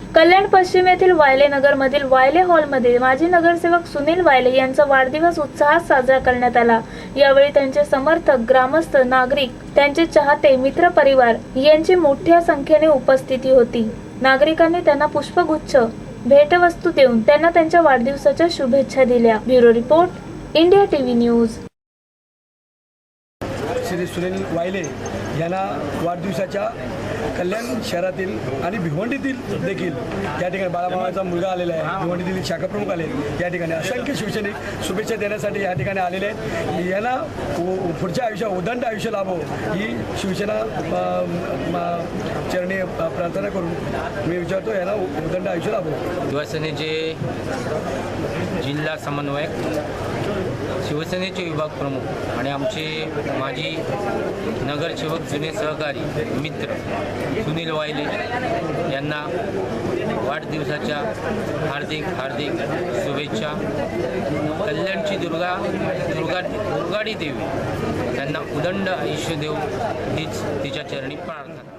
कल्याण पश्चिम येथील वायले नगरमधील वायले हॉलमध्ये माजी नगरसेवक सुनील वायले यांचा वाढदिवस उत्साहात साजरा करण्यात आला. यावेळी त्यांचे समर्थक ग्रामस्थ नागरिक त्यांचे चाहते मित्र परिवार यांची मोठ्या संख्येने उपस्थिती होती. नागरिकांनी त्यांना पुष्पगुच्छ भेटवस्तू देऊन त्यांना त्यांच्या वाढदिवसाच्या शुभेच्छा दिल्या. Bureau report India TV news. Shri Sunil Wayle यांना वाढदिवसाच्या कल्याण शहरातील आणि भिवंडीतील देखील या ठिकाणी बाळाबाबाचा मुलगा आलेला आहे. भिवंडीतील शाखाप्रमुख आले. या ठिकाणी असंख्य शिवसैनिक शुभेच्छा देण्यासाठी या ठिकाणी आलेले आहेत. यांना पुढच्या आयुष्यात उदंड आयुष्य लाभो ही शिवसेना चरण प्रार्थना करून मी विचारतो याला उदंड आयुष्य लाभो. शिवसेनेचे जिल्हा समन्वयक शिवसेनेचे विभाग प्रमुख आणि आमचे माजी नगरसेवक जुने सहकारी मित्र सुनील वायले यांना वाढदिवसाच्या हार्दिक हार्दिक शुभेच्छा. कल्याणची दुर्गा दुर्गा दुर्गाडी देवी त्यांना उदंड आयुष्य देऊ हीच तिच्या चरणी प्रार्थना.